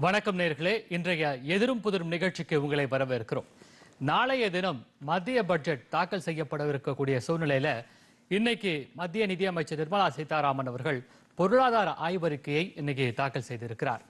வணக்கம் நேர்களே. இன்றைய எதிரும் புதிரும் நிகழ்ச்சிக்கு உங்களை வரவேற்கிறோம். நாளைய தினம் மத்திய பட்ஜெட் தாக்கல் செய்யப்படவிருக்கக்கூடிய சூழ்நிலையில இன்னைக்கு மத்திய நிதியமைச்சர் நிர்மலா சீதாராமன் அவர்கள் பொருளாதார ஆய்வறிக்கையை இன்னைக்கு தாக்கல் செய்திருக்கிறார்.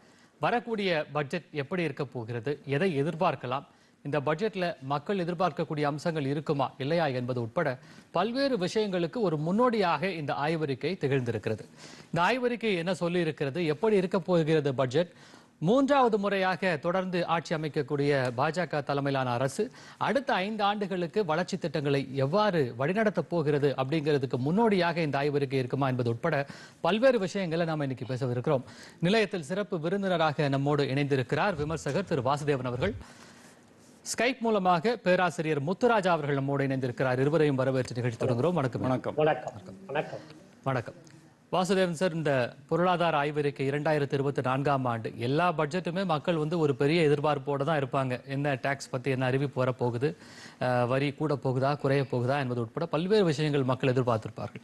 வரக்கூடிய பட்ஜெட் எப்படி இருக்க போகிறது? எதை எதிர்பார்க்கலாம்? இந்த பட்ஜெட்டில் மக்கள் எதிர்பார்க்கக்கூடிய அம்சங்கள் இருக்குமா? இல்லையா என்பது உட்பட பல்வேறு விஷயங்களுக்கு ஒரு முன்னோடியாக இந்த ஆய்வறிக்கை திகழ்ந்திருக்கிறது. இந்த ஆய்வறிக்கை என்ன சொல்லியிருக்கிறது? எப்படி இருக்க போகிறது பட்ஜெட்? மூன்றாவது முறையாக தொடர்ந்து ஆட்சி அமைக்கக்கூடிய பாஜக தலைமையிலான அரசு அடுத்த ஐந்து ஆண்டுகளுக்கு வளர்ச்சி திட்டங்களை எவ்வாறு வழிநடத்தப் போகிறது அப்படிங்கிறதுக்கு முன்னோடியாக இந்த ஆய்வறிக்கை இருக்குமா என்பது உட்பட பல்வேறு விஷயங்களை நாம் இன்னைக்கு பேசவிருக்கிறோம். நிலையத்தில் சிறப்பு விருந்தினராக நம்மோடு இணைந்திருக்கிறார் விமர்சகர் திரு வாசுதேவன் அவர்கள். ஸ்கைப் மூலமாக பேராசிரியர் முத்துராஜா அவர்கள் நம்மோடு இணைந்திருக்கிறார். இருவரையும் வரவேற்று நிகழ்ச்சி தொடங்குகிறோம். வணக்கம். வணக்கம். வணக்கம். வணக்கம். வணக்கம். வாசுதேவன் சார் இந்த பொருளாதார ஆய்வறிக்கை இரண்டாயிரத்தி இருபத்தி நான்காம் ஆண்டு. எல்லா பட்ஜெட்டுமே மக்கள் வந்து ஒரு பெரிய எதிர்பார்ப்போடு தான் இருப்பாங்க. என்ன டேக்ஸ் பற்றி என்ன அறிவிப்பு வரப்போகுது வரி கூட போகுதா குறைய போகுதா என்பது உட்பட பல்வேறு விஷயங்கள் மக்கள் எதிர்பார்த்திருப்பார்கள்.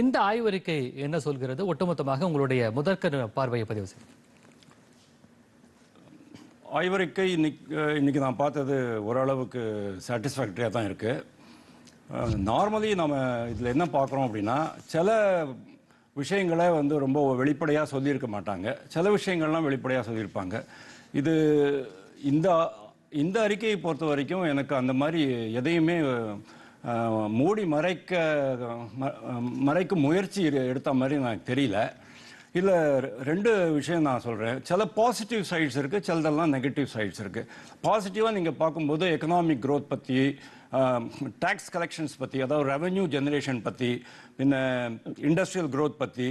இந்த ஆய்வறிக்கை என்ன சொல்கிறது? ஒட்டுமொத்தமாக உங்களுடைய முதற்கண் பார்வையை பதிவு செய்யும் ஆய்வறிக்கை இன்னைக்கு இன்னைக்கு நான் பார்த்தது ஓரளவுக்கு சாட்டிஸ்ஃபேக்டரியாக தான் இருக்குது நார்மலி நம்ம இதில் என்ன பார்க்குறோம் அப்படின்னா சில விஷயங்களை வந்து ரொம்ப வெளிப்படையாக சொல்லியிருக்க மாட்டாங்க. சில விஷயங்கள்லாம் வெளிப்படையாக சொல்லியிருப்பாங்க. இது இந்த இந்த அறிக்கையை பொறுத்த வரைக்கும் எனக்கு அந்த மாதிரி எதையுமே மூடி மறைக்க மறைக்கும் முயற்சி எடுத்த மாதிரி எனக்கு தெரியல. இல்லை ரெ- ரெண்டு விஷயம் நான் சொல்கிறேன் சில பாசிட்டிவ் சைட்ஸ் இருக்குது சிலதெல்லாம் நெகட்டிவ் சைட்ஸ் இருக்குது பாசிட்டிவாக நீங்கள் பார்க்கும்போது எக்கனாமிக் க்ரோத் பற்றி டேக்ஸ் கலெக்ஷன்ஸ் பற்றி அதாவது ரெவென்யூ ஜெனரேஷன் பற்றி பின்ன இண்டஸ்ட்ரியல் க்ரோத் பற்றி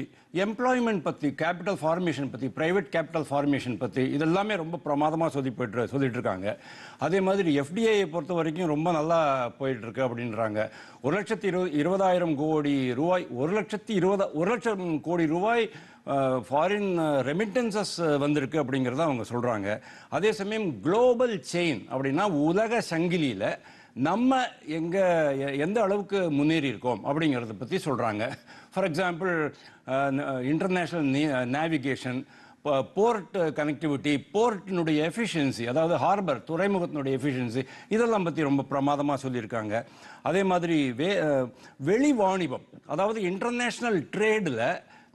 எம்ப்ளாய்மெண்ட் பற்றி கேபிட்டல் ஃபார்மேஷன் பற்றி ப்ரைவேட் கேபிட்டல் ஃபார்மேஷன் பற்றி இதெல்லாமே ரொம்ப பிரமாதமாக சொல்லி போயிட்டு சொல்லிட்டு இருக்காங்க. அதே மாதிரி எஃப்டிஐயை பொறுத்த வரைக்கும் ரொம்ப நல்லா போயிட்டுருக்கு அப்படின்றாங்க. ஒரு லட்சத்தி இருபது இருபதாயிரம் கோடி ரூபாய் ஒரு லட்சத்தி இருபதா ஒரு லட்சம் கோடி ரூபாய் ஃபாரின் ரெமிட்டன்சஸ் வந்திருக்கு அப்படிங்கிறத அவங்க சொல்கிறாங்க அதே சமயம் குளோபல் செயின் அப்படின்னா உலக சங்கிலியில் நம்ம எங்க எந்த அளவுக்கு முன்னேறி இருக்கோம் அப்படிங்கிறத பத்தி சொல்றாங்க. For example international navigation port connectivity போர்ட்டினுடைய efficiency அதாவது ஹார்பர் துறைமுகத்தினுடைய எஃபிஷியன்சி இதெல்லாம் பற்றி ரொம்ப பிரமாதமாக சொல்லியிருக்காங்க. அதே மாதிரி வே வெளி வாணிபம் அதாவது இன்டர்நேஷ்னல் ட்ரேடில்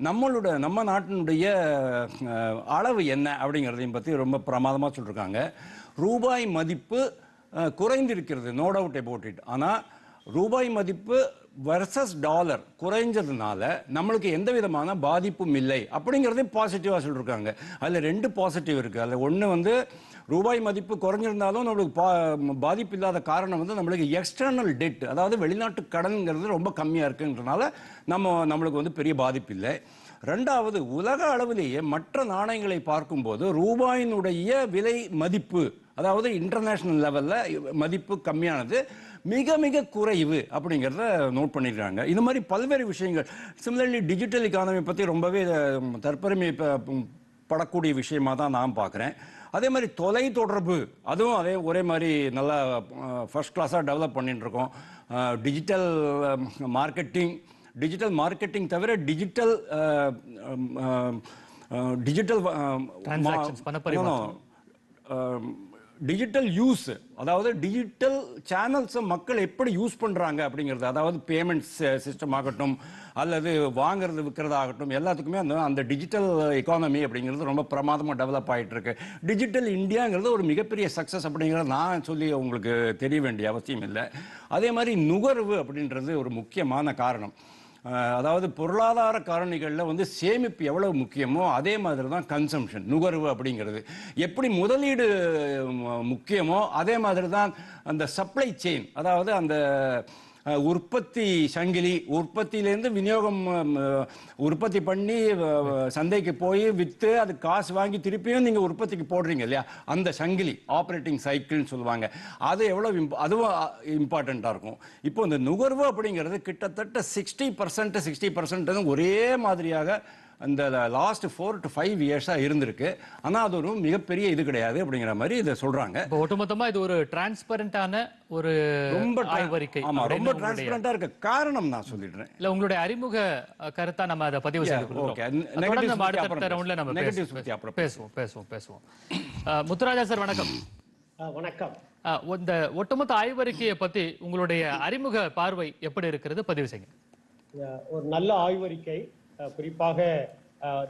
நம்மளோட நம்ம நாட்டினுடைய அளவு என்ன அப்படிங்கிறதையும் பற்றி ரொம்ப பிரமாதமாக சொல்லியிருக்காங்க ரூபாய் மதிப்பு குறைந்திருக்கிறது நோ டவுட் அபவுட் இட் ஆனால் ரூபாய் மதிப்பு வர்சஸ் டாலர் குறைஞ்சதுனால நம்மளுக்கு எந்த விதமான பாதிப்பும் இல்லை அப்படிங்கிறதையும் பாசிட்டிவாக சொல்லியிருக்காங்க அதில் ரெண்டு பாசிட்டிவ் இருக்குது அதில் ஒன்று வந்து ரூபாய் மதிப்பு குறைஞ்சிருந்தாலும் நம்மளுக்கு பா பாதிப்பு இல்லாத காரணம் வந்து நம்மளுக்கு எக்ஸ்டர்னல் டெட் அதாவது வெளிநாட்டு கடன்ங்கிறது ரொம்ப கம்மியாக இருக்குன்றனால நம்ம நம்மளுக்கு வந்து பெரிய பாதிப்பு இல்லை. ரெண்டாவது உலக அளவிலேயே மற்ற நாணயங்களை பார்க்கும்போது ரூபாயினுடைய விலை மதிப்பு அதாவது இன்டர்நேஷனல் லெவலில் மதிப்பு கம்மியானது. மிக மிக குறைவு அப்படிங்கிறத நோட் பண்ணிடுறாங்க இது மாதிரி பல்வேறு விஷயங்கள். சிமிலர்லி டிஜிட்டல் எக்கானமி பற்றி ரொம்பவே தற்பெருமை படக்கூடிய விஷயமா தான் நான் பார்க்குறேன் அதே மாதிரி தொலை தொடர்பு அதுவும் அதே ஒரே மாதிரி நல்லா ஃபர்ஸ்ட் கிளாஸாக டெவலப் பண்ணிட்டு இருக்கோம். டிஜிட்டல் மார்க்கெட்டிங் டிஜிட்டல் மார்க்கெட்டிங் தவிர டிஜிட்டல் டிஜிட்டல். டிஜிட்டல் யூஸ் அதாவது டிஜிட்டல் சேனல்ஸை மக்கள் எப்படி யூஸ் பண்ணுறாங்க அப்படிங்கிறது அதாவது பேமெண்ட்ஸ் சிஸ்டம் ஆகட்டும் அல்லது வாங்குறது விற்கிறது ஆகட்டும் எல்லாத்துக்குமே அந்த அந்த டிஜிட்டல் எக்கானமி அப்படிங்கிறது ரொம்ப பிரமாதமாக டெவலப் ஆகிட்டு இருக்கு டிஜிட்டல் இந்தியாங்கிறது ஒரு மிகப்பெரிய சக்ஸஸ் அப்படிங்கிறத நான் சொல்லி உங்களுக்கு தெரிய வேண்டிய அவசியம் இல்லை. அதே மாதிரி நுகர்வு அப்படின்றது ஒரு முக்கியமான காரணம். அதாவது பொருளாதார காரணிகளில் வந்து சேமிப்பு எவ்வளவு முக்கியமோ அதே மாதிரி தான் கன்சம்ஷன் நுகர்வு அப்படிங்கிறது. எப்படி முதலீடு முக்கியமோ அதே மாதிரி தான் அந்த சப்ளை செயின் அதாவது அந்த உற்பத்தி சங்கிலி உற்பத்தியிலேருந்து விநியோகம் உற்பத்தி பண்ணி சந்தைக்கு போய் விற்று அது காசு வாங்கி திருப்பியும் நீங்கள் உற்பத்திக்கு போடுறீங்க இல்லையா? அந்த சங்கிலி ஆப்ரேட்டிங் சைக்கிள்னு சொல்லுவாங்க. அது எவ்வளோ அதுவும் இம்பார்ட்டண்ட்டாக இருக்கும். இப்போ இந்த நுகர்வு அப்படிங்கிறது கிட்டத்தட்ட சிக்ஸ்டி பர்சன்ட் சிக்ஸ்டி பர்சன்ட் ஒரே மாதிரியாக அந்த லாஸ்ட் ஃபோர் டு ஃபைவ் இயர்ஸாக இருந்திருக்கு. ஆனால் அது ஒரு மிகப்பெரிய இது கிடையாது அப்படிங்கிற மாதிரி இதை சொல்கிறாங்க இப்போ ஒட்டுமொத்தமா இது ஒரு டிரான்ஸ்பரண்டான ஒரு ரொம்ப ஆய்வறிக்கை. ஆமா அப்படின்னு ரொம்ப உங்களுடைய- டிரான்ஸ்பரண்டா இருக்க. காரணம் நான் சொல்லிடுறேன். இல்ல உங்களுடைய அறிமுக அஹ், கருத்தா நம்ம அதை பதிவு செய்து பத்தி அடுத்த ரவுண்ட்ல நம்ம பேசுவோம். அப்புறம் பேசுவோம் பேசுவோம். பேசுவோம் முத்துராஜா சார் வணக்கம். வணக்கம். இந்த ஒட்டுமொத்த ஆய்வறிக்கையை பத்தி உங்களுடைய அறிமுக பார்வை எப்படி இருக்கிறது? பதிவு செய்யுங்க. ஒரு நல்ல ஆய்வறிக்கை. குறிப்பாக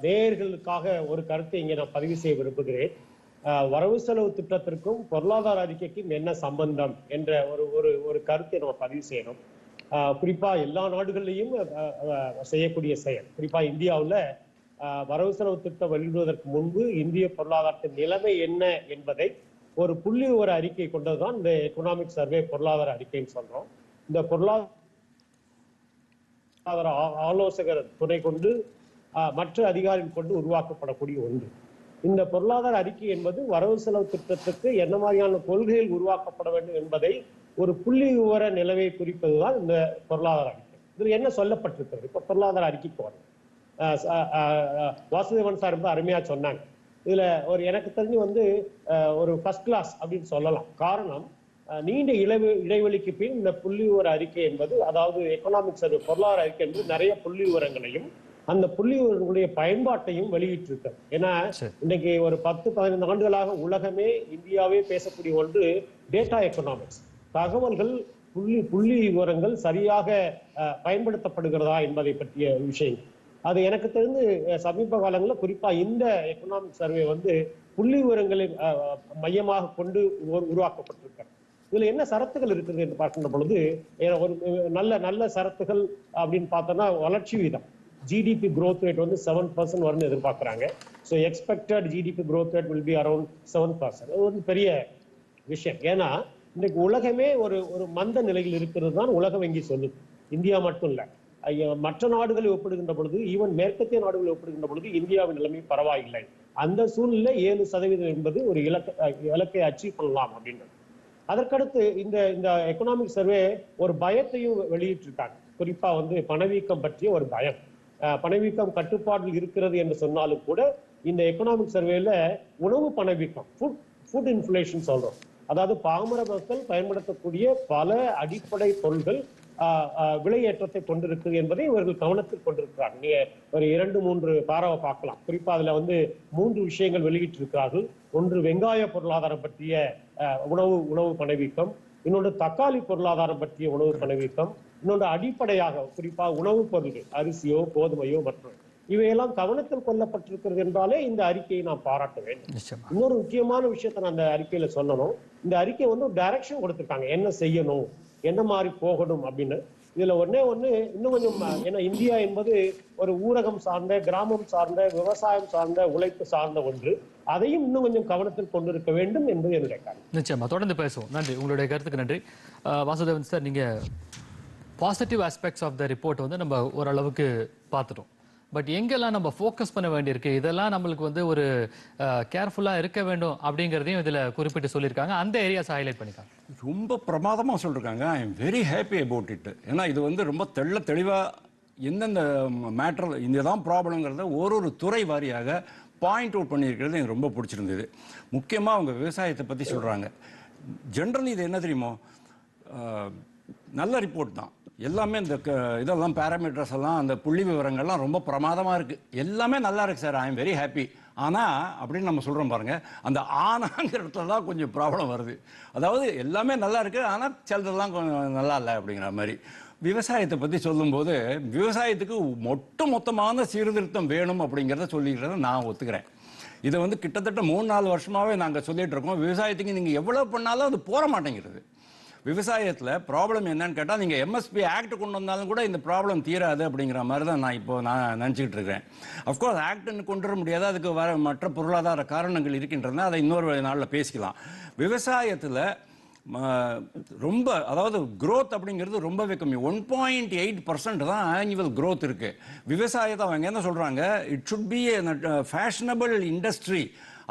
நேயர்களுக்காக ஒரு கருத்தை இங்கே நான் பதிவு செய்ய விரும்புகிறேன். வரவு செலவு திட்டத்திற்கும் பொருளாதார அறிக்கைக்கும் என்ன சம்பந்தம் என்ற ஒரு ஒரு ஒரு கருத்தை நம்ம பதிவு செய்யணும். குறிப்பாக குறிப்பா எல்லா நாடுகள்லையும் செய்யக்கூடிய செயல். குறிப்பா இந்தியாவில் வரவு செலவு திட்டம் வெளியிடுவதற்கு முன்பு இந்திய பொருளாதாரத்தின் நிலைமை என்ன என்பதை ஒரு புள்ளி ஒரு அறிக்கை கொண்டதுதான் இந்த எக்கனாமிக் சர்வே பொருளாதார அறிக்கைன்னு சொல்றோம். இந்த பொருளாதார பொருளாதார ஆலோசகர் துணை கொண்டு மற்ற அதிகாரிகள் கொண்டு உருவாக்கப்படக்கூடிய ஒன்று. இந்த பொருளாதார அறிக்கை என்பது வரவு செலவு திட்டத்துக்கு என்ன மாதிரியான கொள்கைகள் உருவாக்கப்பட வேண்டும் என்பதை ஒரு புள்ளி விவர நிலவை குறிப்பதுதான் இந்த பொருளாதார அறிக்கை. இதுல என்ன சொல்லப்பட்டிருக்கிறது? இப்ப பொருளாதார அறிக்கைக்கு வரும் வாசுதேவன் சார் ரொம்ப அருமையா சொன்னாங்க. இதுல ஒரு எனக்கு தெரிஞ்சு வந்து ஒரு ஃபர்ஸ்ட் கிளாஸ் அப்படின்னு சொல்லலாம். காரணம் நீண்ட இடைவெ இடைவெளிக்கு பின் இந்த புள்ளி விவர அறிக்கை என்பது அதாவது எக்கனாமிக் சர்வே பொருளாதார அறிக்கை என்பது நிறைய புள்ளி விவரங்களையும் அந்த புள்ளி விவரங்களுடைய பயன்பாட்டையும் வெளியிட்டிருக்கு. ஏன்னா. இன்னைக்கு ஒரு பத்து பதினைந்து ஆண்டுகளாக உலகமே இந்தியாவே பேசக்கூடிய ஒன்று டேட்டா எக்கனாமிக்ஸ் தகவல்கள் புள்ளி புள்ளி விவரங்கள் சரியாக பயன்படுத்தப்படுகிறதா என்பதை பற்றிய விஷயங்கள் அது எனக்கு தெரிந்து சமீப காலங்களில் குறிப்பா இந்த எக்கனாமிக் சர்வே வந்து புள்ளி விவரங்களை மையமாக கொண்டு உரு- உருவாக்கப்பட்டிருக்கிறது இதுல என்ன சரத்துகள் இருக்குது என்று பார்க்கின்ற பொழுது ஒரு நல்ல நல்ல சரத்துகள் அப்படின்னு பார்த்தோம்னா வளர்ச்சி வீதம். ஜிடிபி க்ரோத் ரேட் வந்து செவன் பர்சன்ட் வரும்னு எதிர்பார்க்குறாங்க. So expected GDP growth rate will be around seven percent அது ஒரு பெரிய விஷயம். ஏன்னா இன்னைக்கு உலகமே ஒரு ஒரு மந்த நிலையில் இருக்கிறது தான் உலக வங்கி சொல்லுது. இந்தியா மட்டும் இல்லை. மற்ற நாடுகளை ஒப்பிடுகின்ற பொழுது ஈவன் மேற்கத்திய நாடுகளை ஒப்பிடுகின்ற பொழுது இந்தியாவின் நிலைமை பரவாயில்லை. அந்த சூழ்நிலை ஏழு சதவீதம் என்பது ஒரு இலக்க இலக்கை அச்சீவ் பண்ணலாம் அப்படின்றது. அதற்கடுத்து இந்த இந்த எக்கனாமிக் சர்வே ஒரு பயத்தையும் வெளியிட்டிருக்காங்க. குறிப்பா வந்து பணவீக்கம் பற்றிய ஒரு பயம். பணவீக்கம் கட்டுப்பாட்டில் இருக்கிறது என்று சொன்னாலும் கூட இந்த எக்கனாமிக் சர்வேல உணவு பணவீக்கம் ஃபுட் ஃபுட் இன்ஃப்ளேஷன் சொல்றோம். அதாவது பாமர மக்கள் பயன்படுத்தக்கூடிய பல அடிப்படை பொருள்கள் விலையேற்றத்தை கொண்டிருக்குது என்பதை இவர்கள் கவனத்தில் கொண்டிருக்கிறார்கள் நீங்க ஒரு இரண்டு மூன்று பாராவை பார்க்கலாம். குறிப்பா அதுல வந்து மூன்று விஷயங்கள் வெளியிட்டிருக்கிறார்கள். ஒன்று வெங்காய பொருளாதாரம் பற்றிய உணவு உணவு பணவீக்கம். இன்னொன்று தக்காளி பொருளாதாரம் பற்றிய உணவு பணவீக்கம். இன்னொன்று அடிப்படையாக குறிப்பா உணவுப் பொருள்கள் அரிசியோ கோதுமையோ மற்றும் இவையெல்லாம் கவனத்தில் கொள்ளப்பட்டிருக்கிறது என்றாலே இந்த அறிக்கையை நாம் பாராட்ட வேண்டும். இன்னொரு முக்கியமான விஷயத்தை நான் அந்த அறிக்கையில சொல்லணும். இந்த அறிக்கை வந்து ஒரு டைரக்ஷன் கொடுத்திருக்காங்க. என்ன செய்யணும்? என்ன மாதிரி போகணும்? அப்படின்னு. இதுல ஒன்னே ஒண்ணு இன்னும் கொஞ்சம் ஏன்னா இந்தியா என்பது ஒரு ஊரகம் சார்ந்த கிராமம் சார்ந்த விவசாயம் சார்ந்த உழைப்பு சார்ந்த ஒன்று. அதையும் இன்னும் கொஞ்சம் கவனத்தில் கொண்டிருக்க வேண்டும் என்பது என்னுடைய கருத்து. நிச்சயமா. தொடர்ந்து பேசுவோம். நன்றி. உங்களுடைய கருத்துக்கு நன்றி. வாசுதேவன் சார் நீங்க positive aspects of the report வந்து நம்ம ஓரளவுக்கு பார்த்துட்டோம். பட் எங்கெல்லாம் நம்ம ஃபோக்கஸ் பண்ண வேண்டியிருக்கு? இதெல்லாம் நம்மளுக்கு வந்து ஒரு கேர்ஃபுல்லாக இருக்க வேண்டும் அப்படிங்கிறதையும் இதில் குறிப்பிட்டு சொல்லியிருக்காங்க. அந்த ஏரியாஸ் ஹைலைட் பண்ணிக்காங்க ரொம்ப பிரமாதமாக சொல்லியிருக்காங்க I am very happy about it ஏன்னா இது வந்து ரொம்ப தெள்ள தெளிவாக எந்தெந்த மேட்டர் இந்த தான் ப்ராப்ளங்கிறத ஒரு ஒரு துறை வாரியாக பாயிண்ட் அவுட் பண்ணியிருக்கிறது எனக்கு ரொம்ப பிடிச்சிருந்தது. முக்கியமாக அவங்க விவசாயத்தை பற்றி சொல்கிறாங்க ஜென்ரலி இது என்ன தெரியுமோ? நல்ல ரிப்போர்ட் தான். எல்லாமே இந்த க- இதெல்லாம் பேராமீட்டர்ஸ் எல்லாம் அந்த புள்ளி விவரங்கள்லாம் ரொம்ப பிரமாதமாக இருக்குது எல்லாமே நல்லா இருக்குது sir. I am very happy ஆனால் அப்படின்னு நம்ம சொல்கிறோம் பாருங்கள் அந்த ஆனாங்கிற இடத்துல தான் கொஞ்சம் ப்ராப்ளம் வருது. அதாவது எல்லாமே நல்லா இருக்குது ஆனால் சிலதெல்லாம் கொஞ்சம் நல்லா இல்லை அப்படிங்கிற மாதிரி. விவசாயத்தை பற்றி சொல்லும்போது விவசாயத்துக்கு ஒட்டு மொத்தமான சீர்திருத்தம் வேணும் அப்படிங்கிறத சொல்லிக்கிறத நான் ஒத்துக்கிறேன். இதை வந்து கிட்டத்தட்ட மூணு நாலு வருஷமாவே நாங்கள் சொல்லிகிட்டு இருக்கோம். விவசாயத்துக்கு நீங்கள் எவ்வளோ பண்ணாலும் அது போற மாட்டேங்கிறது. விவசாயத்தில் ப்ராப்ளம் என்னன்னு கேட்டால் நீங்கள் எம்எஸ்பி ஆக்ட் கொண்டு வந்தாலும் கூட இந்த ப்ராப்ளம் தீராது அப்படிங்கிற மாதிரி தான் நான் இப்போ நான் நினச்சிக்கிட்டு இருக்கிறேன் அஃப்கோர்ஸ் ஆக்ட்னு கொண்டு வர முடியாது. அதுக்கு வர மற்ற பொருளாதார காரணங்கள் இருக்கின்றன. அதை இன்னொரு நாளில் பேசிக்கலாம். விவசாயத்தில் ரொம்ப அதாவது க்ரோத் அப்படிங்கிறது ரொம்பவே கம்மி. ஒன் பாயிண்ட் எயிட் பர்சன்ட் தான் ஆனுவல் க்ரோத் இருக்குது விவசாயத்தை அவங்க என்ன சொல்கிறாங்க it should be fashionable industry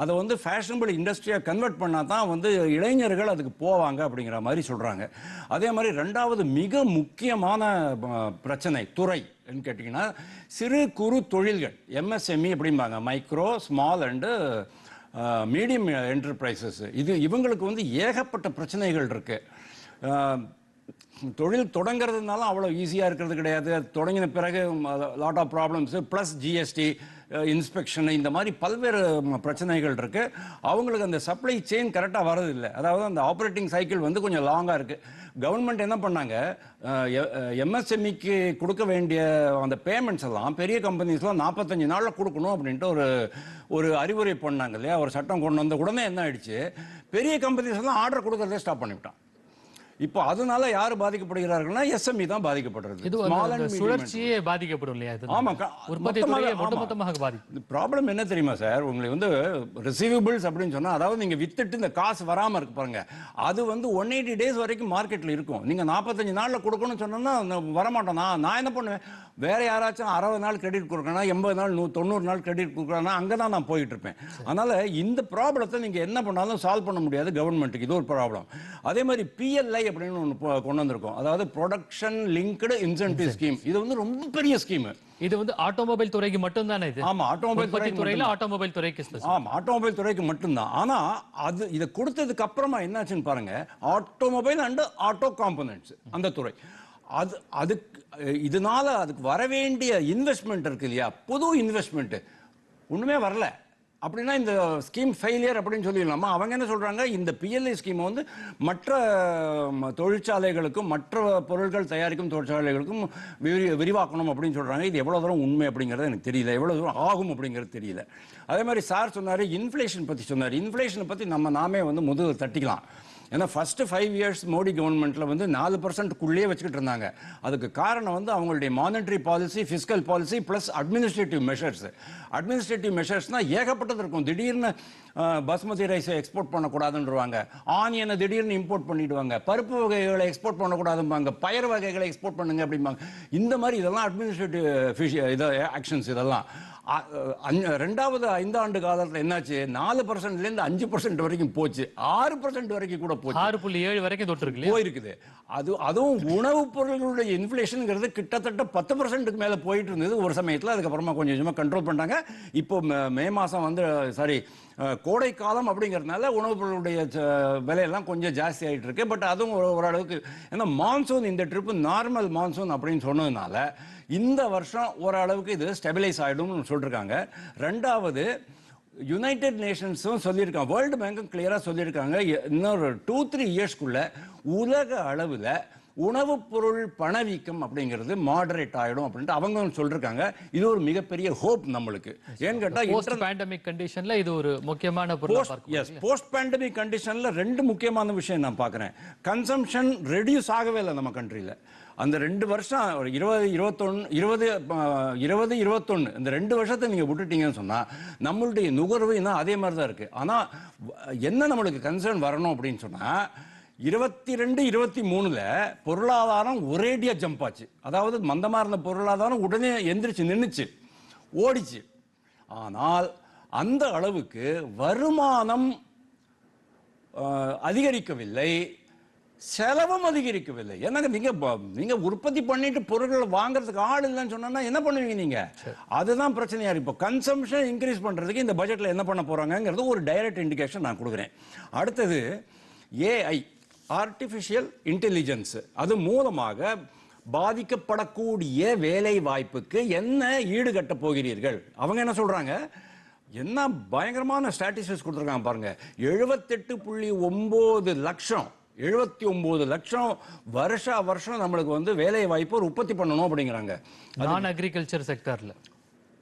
அதை வந்து ஃபேஷனபிள் இண்டஸ்ட்ரியாக கன்வெர்ட் பண்ணால் தான் வந்து இளைஞர்கள் அதுக்கு போவாங்க அப்படிங்கிற மாதிரி சொல்கிறாங்க அதே மாதிரி ரெண்டாவது மிக முக்கியமான பிரச்சனை துறை கேட்டிங்கன்னா சிறு குறு தொழில்கள் எம்எஸ்எம்இ அப்படிம்பாங்க. Micro small and medium enterprises இது இவங்களுக்கு வந்து ஏகப்பட்ட பிரச்சனைகள் இருக்குது தொழில் தொடங்குறதுனால அவ்வளோ ஈஸியாக இருக்கிறது கிடையாது. தொடங்கின பிறகு lot of problems plus GST inspection இந்த மாதிரி பல்வேறு பிரச்சனைகள் இருக்குது அவங்களுக்கு அந்த சப்ளை செயின் கரெக்டாக வரதில்லை அதாவது அந்த ஆப்ரேட்டிங் சைக்கிள் வந்து கொஞ்சம் லாங்காக இருக்குது கவர்மெண்ட் என்ன பண்ணாங்க? எம்எஸ்எம்இக்கு கொடுக்க வேண்டிய அந்த பேமெண்ட்ஸ் எல்லாம் பெரிய கம்பெனிஸ்லாம் நாற்பத்தஞ்சு நாளில் கொடுக்கணும் அப்படின்ட்டு ஒரு ஒரு அறிவுரை பண்ணாங்க இல்லையா? ஒரு சட்டம் கொண்டு வந்த உடனே என்ன ஆயிடுச்சு? பெரிய கம்பெனிஸ் எல்லாம் ஆர்டர் கொடுக்கறதே ஸ்டாப் பண்ணிவிட்டான். இப்போ அதனால யார் பாதிக்கப்படுகிறார்கள்னா எஸ்எம்இ தான் பாதிக்கப்படுறது. இது சுழற்சியே பாதிக்கப்படும் இல்லையா? இது ஆமா, மொத்தமாக, பாதிக்கும் ப்ராப்ளம் என்ன தெரியுமா சார் உங்களுக்கு வந்து ரிசீவபிள்ஸ் அப்படின்னு சொன்னா அதாவது நீங்க வித்துட்டு இந்த காசு வராம இருக்கு பாருங்க. அது வந்து ஒன் எயிட்டி டேஸ் வரைக்கும் மார்க்கெட்ல இருக்கும். நீங்க நாற்பத்தஞ்சு நாள்ல கொடுக்கணும்னு சொன்னா வரமாட்டோம். நான் நான் என்ன பண்ணுவேன்? வேற யாராச்சும் அறுபது நாள் கிரெடிட் கொடுக்கணும் எண்பது நாள் நூ தொண்ணூறு நாள் கிரெடிட் கொடுக்குறாங்கன்னா அங்கே தான் நான் போயிட்டு இருப்பேன். அதனால இந்த ப்ராப்ளத்தை நீங்க என்ன பண்ணாலும் சால்வ் பண்ண முடியாது கவர்மெண்ட்டுக்கு இது ஒரு ப்ராப்ளம் அதே மாதிரி பிஎல்ஐ அப்படின்னு ஒன்று கொண்டு வந்திருக்கோம். அதாவது ப்ரொடக்ஷன் லிங்க்டு இன்சென்டிவ் ஸ்கீம் இது வந்து ரொம்ப பெரிய ஸ்கீம் இது வந்து ஆட்டோமொபைல் துறைக்கு மட்டும் தானே இது? ஆமா ஆட்டோமொபைல் உற்பத்தி துறையில ஆட்டோமொபைல் துறைக்கு. ஆமா ஆட்டோமொபைல் துறைக்கு மட்டும்தான். ஆனா அது இதை கொடுத்ததுக்கு அப்புறமா என்னாச்சுன்னு பாருங்க. ஆட்டோமொபைல் அண்ட் ஆட்டோ காம்பனன்ட்ஸ் அந்த துறை. அது அதுக்கு இதனால அதுக்கு வர வேண்டிய இன்வெஸ்ட்மெண்ட் இருக்கு இல்லையா? புது இன்வெஸ்ட்மெண்ட் ஒண்ணுமே வரல. அப்படின்னா இந்த ஸ்கீம் ஃபெயிலியர் அப்படின்னு சொல்லிடலாமா? அவங்க என்ன சொல்கிறாங்க இந்த பிஎல்ஐ ஸ்கீம் வந்து மற்ற ம, தொழிற்சாலைகளுக்கும் மற்ற பொருட்கள் தயாரிக்கும் தொழிற்சாலைகளுக்கும் விரி விரிவாக்கணும் அப்படின்னு சொல்கிறாங்க இது எவ்வளோ தூரம் உண்மை அப்படிங்கிறது எனக்கு தெரியல. எவ்வளோ தூரம் ஆகும் அப்படிங்கிறது தெரியல. அதே மாதிரி சார் சொன்னார் இன்ஃப்ளேஷன் பற்றி சொன்னார். இன்ஃப்ளேஷனை பற்றி நம்ம நாமே வந்து முதுகு தட்டிக்கலாம். ஏன்னா ஃபஸ்ட்டு ஃபைவ் இயர்ஸ் மோடி கவர்மெண்ட்டில் வந்து நாலு பர்சன்ட்குள்ளேயே வச்சுக்கிட்டு இருந்தாங்க. அதுக்கு காரணம் வந்து அவங்களுடைய monetary policy fiscal policy plus administrative measures administrative மெஷர்ஸ்னால் ஏகப்பட்டது இருக்கும். திடீர்னு பாஸ்மதி ரைஸை எக்ஸ்போர்ட் பண்ணக்கூடாதுன்றவாங்க. ஆனியனை திடீர்னு இம்போர்ட் பண்ணிடுவாங்க. பருப்பு வகைகளை எக்ஸ்போர்ட் பண்ணக்கூடாதும்பாங்க. பயிர் வகைகளை எக்ஸ்போர்ட் பண்ணுங்க அப்படிம்பாங்க. இந்த மாதிரி இதெல்லாம் அட்மினிஸ்ட்ரேட்டிவ் இதை ஆக்ஷன்ஸ் இதெல்லாம். ரெண்டாவது ஐந்தாண்டு காலத்துல என்னாச்சு? நாலு பர்சன்ட்லேருந்து அஞ்சு பர்சன்ட் வரைக்கும் போச்சு. ஆறு பர்சன்ட் வரைக்கும் கூட போச்சு. ஆறு புள்ளி ஏழு வரைக்கும் தொட்டிருக்கு போயிருக்குது. அது அதுவும் உணவுப் பொருள்களுடைய இன்ஃப்ளேஷனுங்கிறது கிட்டத்தட்ட பத்து பர்சன்ட்டுக்கு மேல போயிட்டு இருந்தது ஒரு சமயத்துல. அதுக்கப்புறமா கொஞ்சம் கொஞ்சமா கண்ட்ரோல் பண்ணாங்க இப்போ மே- மே மாசம் வந்து சாரி கோடை காலம் அப்படிங்கிறதுனால உணவுப் பொருளுடைய ச- விலையெல்லாம் கொஞ்சம் ஜாஸ்தி ஆகிட்டு இருக்கு பட் அதுவும் ஓரளவுக்கு ஏன்னா மான்சூன் இந்த ட்ரிப்பு நார்மல் மான்சூன் அப்படின்னு சொன்னதுனால இந்த வருஷம் ஓரளவுக்கு இது ஸ்டெபிலைஸ் ஆகிடும்னு சொல்லியிருக்காங்க ரெண்டாவது யுனைடெட் நேஷன்ஸும் சொல்லியிருக்காங்க. வேர்ல்டு பேங்க்கும் கிளியராக சொல்லியிருக்காங்க. இன்னொரு டூ த்ரீ இயர்ஸ்க்குள்ளே உலக அளவில் உணவுப் பொருள் பணவீக்கம் அப்படிங்கிறது மாடரேட் ஆயிடும் அப்படின்ட்டு அவங்க சொல்லிருக்காங்க. இது ஒரு மிகப்பெரிய ஹோப் நம்மளுக்கு. ஏன்னு கேட்டால் பேண்டமிக் கண்டிஷன்ல இது ஒரு முக்கியமான எஸ் போஸ்ட் பேண்டமிக் கண்டிஷன்ல ரெண்டு முக்கியமான விஷயம் நான் பார்க்குறேன். கன்சம்ஷன் ரெடியூஸ் ஆகவே இல்லை நம்ம கண்ட்ரியில் அந்த ரெண்டு வருஷம் ஒரு இருபது இருபத்தொன்னு இருபது இருபது இருபத்தொன்னு இந்த ரெண்டு வருஷத்தை நீங்கள் விட்டுட்டீங்கன்னு சொன்னால் நம்மளுடைய நுகர்வு இன்னும் அதே மாதிரி தான் இருக்குது ஆனால் என்ன நம்மளுக்கு கன்சர்ன் வரணும் அப்படின்னு சொன்னால் இருபத்தி ரெண்டு இருபத்தி மூணுல பொருளாதாரம் ஒரேடியா ஜம்ப் ஆச்சு. அதாவது மந்தமா இருந்த பொருளாதாரம் உடனே எந்திரிச்சு நின்னுச்சு ஓடிச்சு. ஆனால் அந்த அளவுக்கு வருமானம் அதிகரிக்கவில்லை செலவும் அதிகரிக்கவில்லை. என்னங்க நீங்க நீங்க உற்பத்தி பண்ணிட்டு பொருட்களை வாங்குறதுக்கு ஆள் இல்லைன்னு சொன்னா என்ன பண்ணுவீங்க நீங்க? அதுதான் பிரச்சனையா இப்போ கன்சம்ஷன் இன்க்ரீஸ் பண்றதுக்கு இந்த பட்ஜெட்ல என்ன பண்ண போறாங்கங்கிறது ஒரு டைரக்ட் இண்டிகேஷன் நான் கொடுக்குறேன். அடுத்தது ஏஐ ஆர்டிஃபிஷியல் இன்டெலிஜென்ஸ் அது மூலமாக பாதிக்கப்படக்கூடிய வேலை வாய்ப்புக்கு என்ன ஈடுகட்ட போகிறீர்கள்? அவங்க என்ன சொல்றாங்க? என்ன பயங்கரமான ஸ்டாட்டிஸ்டிக்ஸ் கொடுத்துருக்காங்க பாருங்க. எழுபத்தெட்டு புள்ளி ஒன்பது லட்சம் எழுபத்தி ஒன்பது லட்சம் வருஷா வருஷம் நம்மளுக்கு வந்து வேலை வாய்ப்பு ஒரு உற்பத்தி பண்ணணும் அப்படிங்கிறாங்க. நான் அக்ரிகல்ச்சர் செக்டர்ல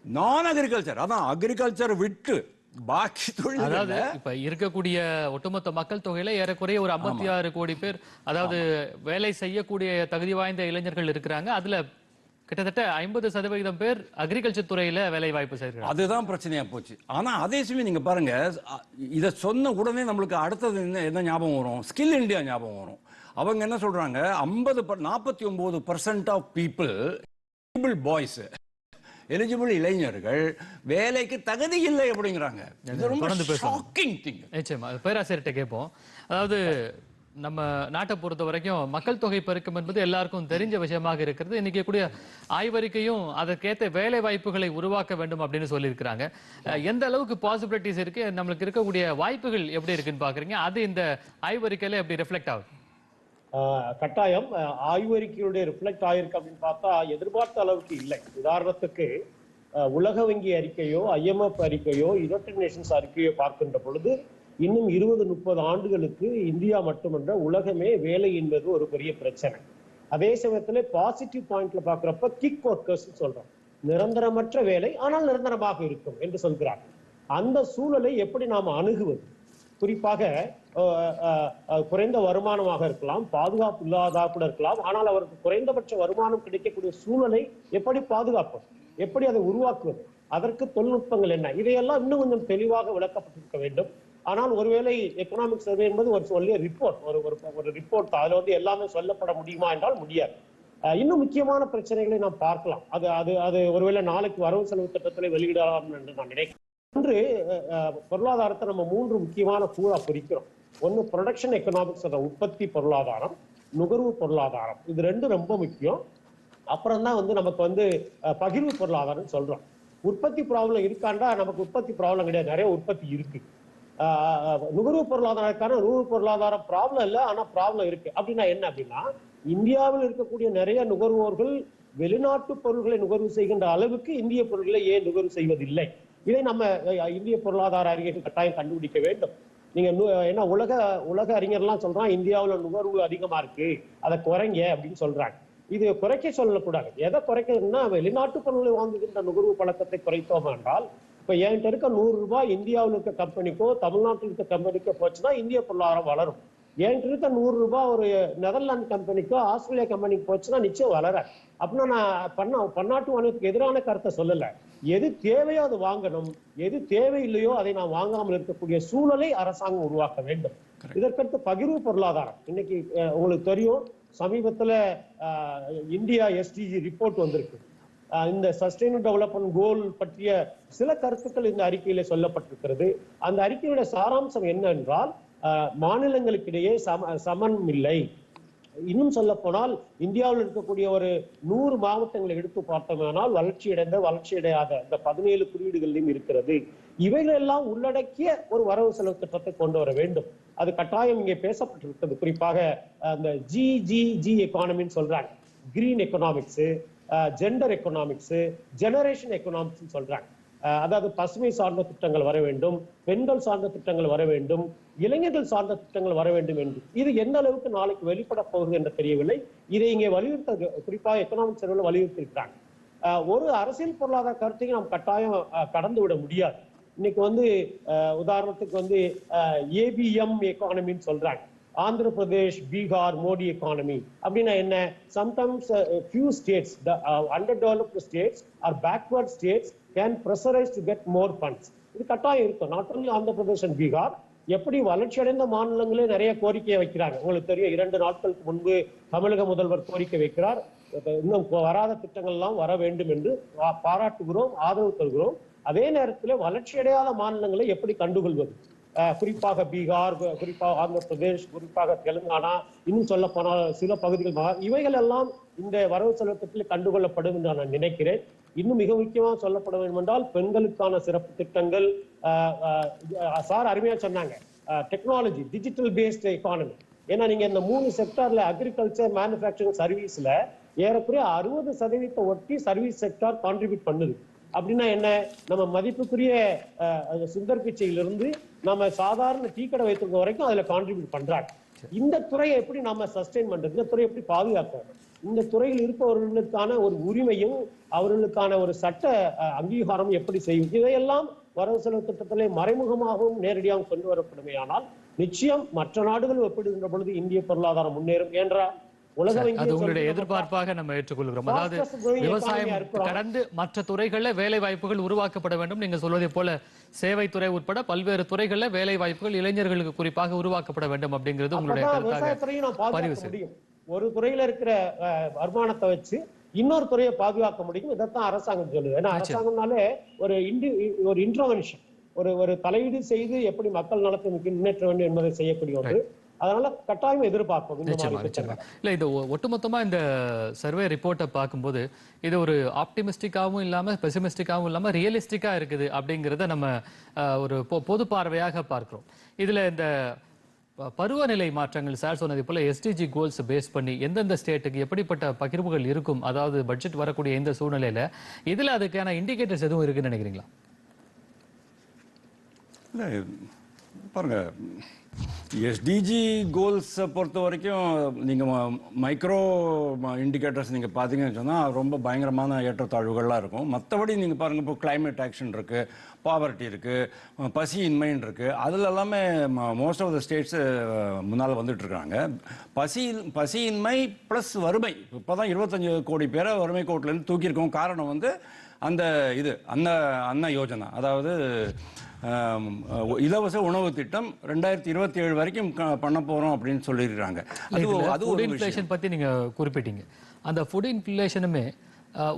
நான் அக்ரிகல்ச்சர் அதான் அக்ரிகல்ச்சர் விட்டு பாக்கி தொழில் அதாவது இப்ப இருக்கக்கூடிய ஒட்டுமொத்த மக்கள் தொகையில ஏறக்குறைய ஒரு 56 ஆறு கோடி பேர் அதாவது வேலை செய்யக்கூடிய தகுதி வாய்ந்த இளைஞர்கள் இருக்கிறாங்க. அதுல கிட்டத்தட்ட ஐம்பது சதவிகிதம் பேர் அக்ரிகல்ச்சர் துறையில வேலை வாய்ப்பு செய்கிறாங்க. அதுதான் பிரச்சனையா போச்சு. ஆனா அதே சமயம் நீங்க பாருங்க இத சொன்ன உடனே நம்மளுக்கு அடுத்தது என்ன என்ன ஞாபகம் வரும்? ஸ்கில் இந்தியா ஞாபகம் வரும். அவங்க என்ன சொல்றாங்க? ஐம்பது நாற்பத்தி ஒன்பது percent of people boys eligible இளைஞர்கள் வேலைக்கு தகுதி இல்லை அப்படிங்கிறாங்க. இது ரொம்ப. ஷாக்கிங் திங் நிச்சயமா. பேராசிரியர்கிட்ட கேட்போம். அதாவது நம்ம நாட்டை பொறுத்த வரைக்கும் மக்கள் தொகை பெருக்கம் என்பது எல்லாருக்கும் தெரிஞ்ச விஷயமாக இருக்கிறது. இன்னைக்கு கூடிய ஆய்வறிக்கையும் அதற்கேற்ற வேலை வாய்ப்புகளை உருவாக்க வேண்டும் அப்படின்னு சொல்லியிருக்கிறாங்க. எந்த அளவுக்கு பாசிபிலிட்டிஸ் இருக்கு? நம்மளுக்கு இருக்கக்கூடிய வாய்ப்புகள் எப்படி இருக்குன்னு பாக்குறீங்க அது இந்த ஆய்வறிக்கையில எப்படி ரிஃப்ளெக்ட் ஆகுது? ஆஹ் கட்டாயம் ஆய்வறிக்கையுடைய ரிஃப்ளெக்ட் ஆயிருக்கு அப்படின்னு பார்த்தா எதிர்பார்த்த அளவுக்கு இல்லை. உதாரணத்துக்கு உலக வங்கி அறிக்கையோ ஐஎம்எஃப் அறிக்கையோ யுனைடெட் நேஷன்ஸ் அறிக்கையோ பார்க்கின்ற பொழுது இன்னும் இருபது முப்பது ஆண்டுகளுக்கு இந்தியா மட்டுமன்ற உலகமே வேலை என்பது ஒரு பெரிய பிரச்சனை. அதே சமயத்துல பாசிட்டிவ் பாயிண்ட்ல பாக்குறப்ப கிக் ஒர்க்கர்ஸ் சொல்றோம். நிரந்தரமற்ற வேலை ஆனால் நிரந்தரமாக இருக்கும் என்று சொல்கிறார் அந்த சூழலை எப்படி நாம் அணுகுவது? குறிப்பாக குறைந்த வருமானமாக இருக்கலாம் பாதுகாப்பு இல்லாதா கூட இருக்கலாம். ஆனால் அவருக்கு குறைந்தபட்ச வருமானம் கிடைக்கக்கூடிய சூழலை எப்படி பாதுகாப்பது? எப்படி அதை உருவாக்குவது? அதற்கு தொழில்நுட்பங்கள் என்ன? இதையெல்லாம் இன்னும் கொஞ்சம் தெளிவாக விளக்கப்பட்டிருக்க வேண்டும். ஆனால் ஒருவேளை எக்கனாமிக் சர்வே என்பது ஒரு சொல்லிய ரிப்போர்ட் ஒரு ஒரு ரிப்போர்ட் அதுல வந்து எல்லாமே சொல்லப்பட முடியுமா என்றால் முடியாது. இன்னும் முக்கியமான பிரச்சனைகளை நாம் பார்க்கலாம். அது அது அது ஒருவேளை நாளைக்கு வரவு செலவு திட்டத்தில் வெளியிடலாம் என்று நான் நினைக்கிறேன். ஒன்று பொருளாதாரத்தை நம்ம மூன்று முக்கியமான கூறா பிரிக்கிறோம். ஒன்று ப்ரொடக்ஷன் எக்கனாமிக்ஸ் உற்பத்தி பொருளாதாரம் நுகர்வு பொருளாதாரம். இது ரெண்டும் ரொம்ப முக்கியம். அப்புறம் தான் வந்து நமக்கு வந்து பகிர்வு பொருளாதாரம் சொல்றோம். உற்பத்தி ப்ராப்ளம் இருக்காண்டா நமக்கு உற்பத்தி ப்ராப்ளம் கிடையாது. நிறைய உற்பத்தி இருக்கு. ஆஹ் நுகர்வு பொருளாதாரக்கான நுகர்வு பொருளாதாரம் ப்ராப்ளம் இல்லை ஆனா ப்ராப்ளம் இருக்கு. அப்படின்னா என்ன அப்படின்னா இந்தியாவில் இருக்கக்கூடிய நிறைய நுகர்வோர்கள் வெளிநாட்டு பொருட்களை நுகர்வு செய்கின்ற அளவுக்கு இந்திய பொருட்களை ஏன் நுகர்வு செய்வதில்லை? இதை நம்ம இந்திய பொருளாதார அறிஞர்கள் கட்டாயம் கண்டுபிடிக்க வேண்டும். நீங்க ஏன்னா உலக உலக அறிஞர்லாம் சொல்றான் இந்தியாவில் நுகர்வு அதிகமா இருக்கு அதை குறைங்க அப்படின்னு சொல்றாங்க. இது குறைக்க சொல்லக்கூடாது. எதை குறைக்கணும்னா வெளிநாட்டு பொருளை வாங்குகின்ற நுகர்வு பழக்கத்தை குறைத்தோம் என்றால் இப்ப என்கிட்ட இருக்க நூறு ரூபாய் இந்தியாவில் இருக்க கம்பெனிக்கோ தமிழ்நாட்டில் இருக்க கம்பெனிக்கோ போச்சுன்னா இந்திய பொருளாதாரம் வளரும். என்கிட்ட இருக்க நூறு ரூபாய் ஒரு நெதர்லாந்து கம்பெனிக்கோ ஆஸ்திரேலியா கம்பெனிக்கு போச்சுன்னா நிச்சயம் வளர அப்படின்னா நான் பண்ண பன்னாட்டு வணிகத்துக்கு எதிரான கருத்தை சொல்லலை. எது தேவையோ அது வாங்கணும். எது தேவையில்லையோ அதை நான் வாங்காமல் இருக்கக்கூடிய சூழலை அரசாங்கம் உருவாக்க வேண்டும். இதற்கடுத்து பகிர்வு பொருளாதாரம். இன்னைக்கு உங்களுக்கு தெரியும் சமீபத்துல இந்தியா எஸ்டிஜி ரிப்போர்ட் வந்திருக்கு. இந்த சஸ்டைனபிள் டெவலப்மெண்ட் கோல் பற்றிய சில கருத்துக்கள் இந்த அறிக்கையில சொல்லப்பட்டிருக்கிறது. அந்த அறிக்கையோட சாராம்சம் என்ன என்றால் மாநிலங்களுக்கிடையே சம சமன் இல்லை. இன்னும் சொல்ல போனால் இந்தியாவில் இருக்கக்கூடிய ஒரு நூறு மாவட்டங்களை எடுத்து பார்த்தோம்னால் வளர்ச்சியடைந்த வளர்ச்சியடையாத இந்த பதினேழு குறியீடுகளிலும் இருக்கிறது. இவைகளெல்லாம் உள்ளடக்கிய ஒரு வரவு செலவு திட்டத்தை கொண்டு வர வேண்டும். அது கட்டாயம் இங்கே பேசப்பட்டிருக்கிறது. குறிப்பாக அந்த ஜி ஜி ஜி எக்கானமின்னு சொல்றாங்க. Green economics gender economics generation economics சொல்றாங்க. அதாவது பசுமை சார்ந்த திட்டங்கள் வர வேண்டும் பெண்கள் சார்ந்த திட்டங்கள் வர வேண்டும் இளைஞர்கள் சார்ந்த திட்டங்கள் வர வேண்டும் என்று. இது எந்த அளவுக்கு நாளைக்கு வெளிப்பட போகுது என்று தெரியவில்லை. இதை இங்கே வலியுறுத்த குறிப்பாக எக்கனாமிக் சர்வில் வலியுறுத்தியிருக்கிறாங்க. ஒரு அரசியல் பொருளாதார கருத்தையும் நாம் கட்டாயம் கடந்து விட முடியாது. இன்னைக்கு வந்து உதாரணத்துக்கு வந்து ஏபிஎம் எக்கானமின்னு சொல்றாங்க. ஆந்திர பிரதேஷ் பீகார் மோடி எக்கானமி அப்படின்னா என்ன? Sometimes few states under developed states are backward states can pressurise to get more funds இது கட்டாயம் இருக்கும். Not only Andhra Pradesh and Bihar எப்படி வளர்ச்சியடைந்த மாநிலங்களே நிறைய கோரிக்கையை வைக்கிறாங்க. உங்களுக்கு தெரியும் இரண்டு நாட்களுக்கு முன்பு தமிழக முதல்வர் கோரிக்கை வைக்கிறார். இன்னும் வராத திட்டங்கள் எல்லாம் வர வேண்டும் என்று பாராட்டுகிறோம் ஆதரவு தருகிறோம். அதே நேரத்தில் வளர்ச்சியடையாத மாநிலங்களை எப்படி கண்டுகொள்வது? குறிப்பாக பீகார் குறிப்பாக ஆந்திர பிரதேஷ் குறிப்பாக தெலுங்கானா இன்னும் சொல்ல போனால் சில பகுதிகள் இவைகள் எல்லாம் இந்த வரவு செலவு திட்டத்தில் கண்டுகொள்ளப்படும் என்று நான் நினைக்கிறேன். இன்னும் மிக முக்கியமாக சொல்லப்பட வேண்டும் என்றால் பெண்களுக்கான சிறப்பு திட்டங்கள் சார் அருமையா சொன்னாங்க. டெக்னாலஜி டிஜிட்டல் பேஸ்ட் எக்கானமி ஏன்னா நீங்க இந்த மூணு செக்டார்ல அக்ரிகல்ச்சர் மேனுஃபேக்சரிங் சர்வீஸ்ல ஏறக்குறைய அறுபது சதவீதத்தை ஒட்டி சர்வீஸ் செக்டார் கான்ட்ரிபியூட் பண்ணுது. அப்படின்னா என்ன? நம்ம மதிப்புக்குரிய சுந்தர் பிச்சையிலிருந்து நம்ம சாதாரண டீ கடை வைத்திருக்க வரைக்கும் அதுல கான்ட்ரிபியூட் பண்றாங்க. இந்த துறையை எப்படி நம்ம சஸ்டெயின் பண்றது? இந்த துறையை எப்படி பாதுகாக்கிறோம் இந்த துறையில் இருப்பவர்களுக்கான ஒரு உரிமையும் அவர்களுக்கான ஒரு சட்ட அங்கீகாரம் எப்படி செய்யும் இதையெல்லாம் வரவு செலவு திட்டத்திலே மறைமுகமாகவும் நேரடியாகவும் கொண்டு வரப்படுமே ஆனால் நிச்சயம் மற்ற நாடுகள் ஒப்பிடுகின்ற பொழுது இந்திய பொருளாதாரம் முன்னேறும். என்றால் உலக அது உங்களுடைய எதிர்பார்ப்பாக நம்ம ஏற்றுக்கொள்கிறோம். அதாவது விவசாயம். கடந்து மற்ற துறைகளில் வேலை வாய்ப்புகள் உருவாக்கப்பட வேண்டும். நீங்க சொல்வதை போல சேவை துறை உட்பட பல்வேறு துறைகளில் வேலை வாய்ப்புகள் இளைஞர்களுக்கு குறிப்பாக உருவாக்கப்பட வேண்டும் அப்படிங்கிறது உங்களுடைய கருத்தாக பதிவு முடியும். ஒரு துறையில இருக்கிற வருமானத்தை வச்சு இன்னொரு துறையை பாதுகாக்க முடியும். இதைத்தான் அரசாங்கம் சொல்லுது. ஏன்னா அரசாங்கம்னாலே ஒரு இண்டி ஒரு இன்டர்வென்ஷன் ஒரு ஒரு தலையீடு செய்து எப்படி மக்கள் நலத்தை முன்னேற்ற வேண்டும் என்பதை செய்யக்கூடிய ஒன்று. அதனால கட்டாயம் எதிர்பார்ப்போம் இந்த நிச்சயமா மாதிரி நிச்சயமா. இல்ல இது ஒ- ஒட்டுமொத்தமா இந்த சர்வே ரிப்போர்ட்டை பார்க்கும்போது இது ஒரு ஆப்டிமிஸ்டிக்காவும் இல்லாம பெசிமிஸ்டிக்காவும் இல்லாம ரியலிஸ்டிக்கா இருக்குது அப்படிங்கறத நம்ம ஒரு பொ- பொது பார்வையாக பார்க்கிறோம். இதுல இந்த ப- பருவநிலை மாற்றங்கள் சார் சொன்னது போல எஸ்டிஜி கோல்ஸ் பேஸ் பண்ணி எந்தெந்த ஸ்டேட்டுக்கு எப்படிப்பட்ட பகிர்வுகள் இருக்கும் அதாவது பட்ஜெட் வரக்கூடிய இந்த சூழ்நிலையில இதுல அதுக்கான இண்டிகேட்டர்ஸ் எதுவும் இருக்குன்னு நினைக்கிறீங்களா? இல்லை பாருங்க எஸ்டிஜி கோல்ஸை பொறுத்த வரைக்கும் நீங்கள் மைக்ரோ இண்டிகேட்டர்ஸ் நீங்கள் பார்த்தீங்கன்னு சொன்னால் ரொம்ப பயங்கரமான ஏற்றத்தாழ்வுகள்லாம் இருக்கும். மற்றபடி நீங்கள் பாருங்கள் இப்போ கிளைமேட் ஆக்ஷன் இருக்குது பாவர்ட்டி இருக்குது பசியின்மைன்னு இருக்குது அதில் எல்லாமே மோஸ்ட் ஆஃப் த ஸ்டேட்ஸ் முன்னால் வந்துட்டுருக்காங்க. பசி பசியின்மை ப்ளஸ் வறுமை. இப்போ தான் இருபத்தஞ்சு கோடி பேரை வறுமை கோட்டிலேருந்து தூக்கியிருக்கோம். காரணம் வந்து அந்த இது அன்ன அன்ன யோஜனா. அதாவது இலவச உணவு திட்டம் ரெண்டாயிரத்தி இருபத்தி ஏழு வரைக்கும் பண்ண போறோம் அப்படின்னு சொல்லியிருக்காங்க அது அது ஃபுட் இன்ஃப்ளேஷன் பத்தி நீங்க குறிப்பிட்டீங்க. அந்த ஃபுட் இன்ஃப்ளேஷனுமே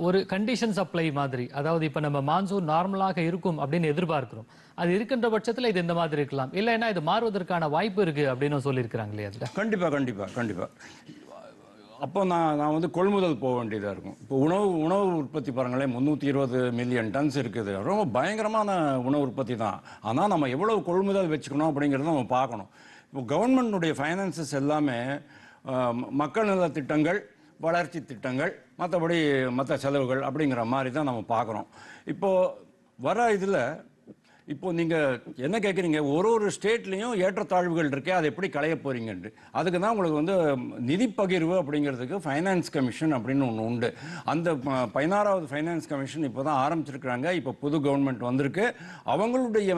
ஒரு கண்டிஷன் சப்ளை மாதிரி அதாவது இப்ப நம்ம மான்சூன் நார்மலாக இருக்கும் அப்படின்னு எதிர்பார்க்கிறோம். அது இருக்கின்ற பட்சத்துல இது இந்த மாதிரி இருக்கலாம். இல்லைன்னா இது மாறுவதற்கான வாய்ப்பு இருக்கு அப்படின்னு சொல்லியிருக்கிறாங்க இல்லையா அதுல. கண்டிப்பா கண்டிப்பா கண்டிப்பா. அப்போ நான் நான் வந்து கொள்முதல் போக வேண்டியதாக இருக்கும். இப்போ உணவு உணவு உற்பத்தி பாருங்களேன் முந்நூற்றி இருபது மில்லியன் டன்ஸ் இருக்குது. ரொம்ப பயங்கரமான உணவு உற்பத்தி தான். ஆனால் நம்ம எவ்வளோ கொள்முதல் வச்சுக்கணும் அப்படிங்கிறத நம்ம பார்க்கணும். இப்போ கவர்மெண்ட்டுடைய ஃபைனான்சஸ் எல்லாமே மக்கள் நல திட்டங்கள் வளர்ச்சி திட்டங்கள் மற்றபடி மற்ற செலவுகள் அப்படிங்கிற மாதிரி தான் நம்ம பார்க்குறோம். இப்போது வர இதில் இப்போ நீங்க என்ன கேட்குறீங்க ஒரு ஒரு ஸ்டேட்லேயும் ஏற்றத்தாழ்வுகள் இருக்கே அதை எப்படி களைய போறீங்கன்ட்டு. அதுக்கு தான் உங்களுக்கு வந்து நிதி பகிர்வு அப்படிங்கிறதுக்கு ஃபைனான்ஸ் கமிஷன் அப்படின்னு ஒன்று உண்டு. அந்த ப- பதினாறாவது ஃபைனான்ஸ் கமிஷன் இப்போ தான் ஆரம்பிச்சிருக்கிறாங்க. இப்போ புது கவர்மெண்ட் வந்திருக்கு. அவங்களுடைய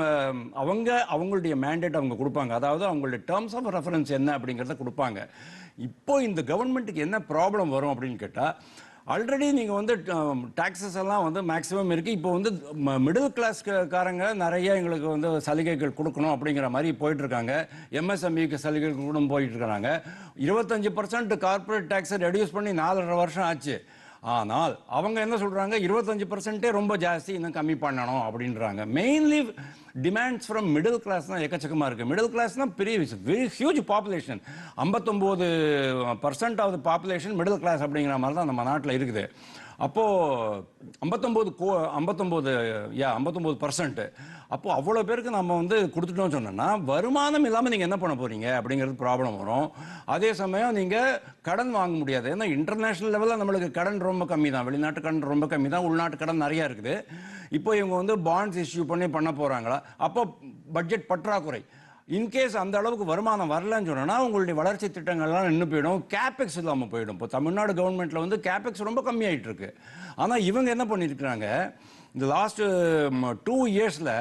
அவங்க அவங்களுடைய மேண்டேட் அவங்க கொடுப்பாங்க. அதாவது அவங்களுடைய டேர்ம்ஸ் ஆஃப் ரெஃபரன்ஸ் என்ன அப்படிங்கிறத கொடுப்பாங்க. இப்போ இந்த கவர்மெண்ட்டுக்கு என்ன ப்ராப்ளம் வரும் அப்படின்னு கேட்டால் ஆல்ரெடி நீங்கள் வந்து டாக்ஸஸ் எல்லாம் வந்து மேக்ஸிமம் இருக்குது இப்போ வந்து மிடில் கிளாஸ் காரங்க நிறைய எங்களுக்கு வந்து சலுகைகள் கொடுக்கணும் அப்படிங்கிற மாதிரி போயிட்டுருக்காங்க. எம்எஸ்எம்இக்கு சலுகைகள் கூட போயிட்டு இருபத்தஞ்சி இருபத்தஞ்சு பர்சன்ட் கார்பரேட் டேக்ஸை ரெடியூஸ் பண்ணி நாலரை வருஷம் ஆச்சு. ஆனால் அவங்க என்ன சொல்றாங்க? இருபத்தஞ்சு பர்சன்டே ரொம்ப ஜாஸ்தி இன்னும் கம்மி பண்ணணும் அப்படின்றாங்க. Mainly demands from middle class தான் எக்கச்சக்கமாக இருக்குது மிடில் கிளாஸ்னா பெரிய வெரி ஹியூஜ் பாப்புலேஷன் ஐம்பத்தொம்போது percent of population middle class அப்படிங்கிற மாதிரி தான் நம்ம நாட்டில் இருக்குது. அப்போது ஐம்பத்தொம்போது கோ ஐம்பத்தொம்போது யா ஐம்பத்தொம்போது பர்சன்ட்டு அப்போ அவ்வளோ பேருக்கு நம்ம வந்து கொடுத்துட்டோம்னு சொன்னோம்னா வருமானம் இல்லாமல் நீங்கள் என்ன பண்ண போறீங்க அப்படிங்கிறது ப்ராப்ளம் வரும். அதே சமயம் நீங்கள் கடன் வாங்க முடியாது. ஏன்னா இன்டர்நேஷ்னல் லெவலில் நம்மளுக்கு கடன் ரொம்ப கம்மி தான் வெளிநாட்டு கடன் ரொம்ப கம்மி தான் உள்நாட்டு கடன் நிறையா இருக்குது. இப்போ இவங்க வந்து பாண்ட்ஸ் இஷ்யூ பண்ணி பண்ண போகிறாங்களா அப்போ பட்ஜெட் பற்றாக்குறை. இன்கேஸ் அந்த அளவுக்கு வருமானம் வரலன்னு சொன்னால் உங்களுடைய வளர்ச்சி திட்டங்கள்லாம் நின்று போயிடும். கேபெக்ஸ் இல்லாமல் போயிடும். இப்போ தமிழ்நாடு கவர்மெண்ட்டில் வந்து கேபெக்ஸ் ரொம்ப கம்மியாயிட்டு இருக்கு. ஆனால் இவங்க என்ன பண்ணியிருக்கிறாங்க? இந்த லாஸ்ட் டூ இயர்ஸில்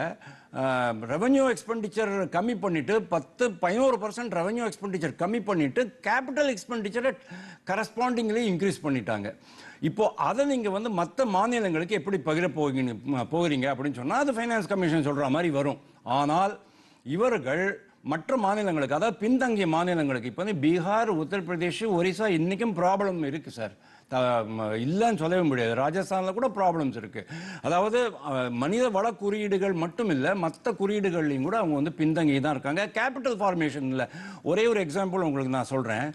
ரெவன்யூ எக்ஸ்பெண்டிச்சர் கம்மி பண்ணிட்டு பத்து பதினோரு பர்சன்ட் ரெவன்யூ எக்ஸ்பெண்டிச்சர் கம்மி பண்ணிட்டு கேபிட்டல் எக்ஸ்பெண்டிச்சரை கரஸ்பாண்டிங்லி இன்க்ரீஸ் பண்ணிட்டாங்க. இப்போ அதை நீங்கள் வந்து மற்ற மாநிலங்களுக்கு எப்படி பகிர போகிறீங்க போகிறீங்க அப்படின்னு சொன்னால் அது ஃபைனான்ஸ் கமிஷன் சொல்கிற மாதிரி வரும். ஆனால் இவர்கள் மற்ற மாநிலங்களுக்கு அதாவது பின்தங்கிய மாநிலங்களுக்கு இப்போ வந்து பீகார் உத்தரப்பிரதேஷ் ஒரிசா இன்றைக்கும் ப்ராப்ளம் இருக்குது சார் இல்லைன்னு சொல்லவே முடியாது. ராஜஸ்தானில் கூட ப்ராப்ளம்ஸ் இருக்குது அதாவது மனித வள குறியீடுகள் மட்டும் இல்லை மற்ற குறியீடுகள்லையும் கூட அவங்க வந்து பின்தங்கி தான் இருக்காங்க. கேபிட்டல் ஃபார்மேஷனில் ஒரே ஒரு எக்ஸாம்பிள் உங்களுக்கு நான் சொல்கிறேன்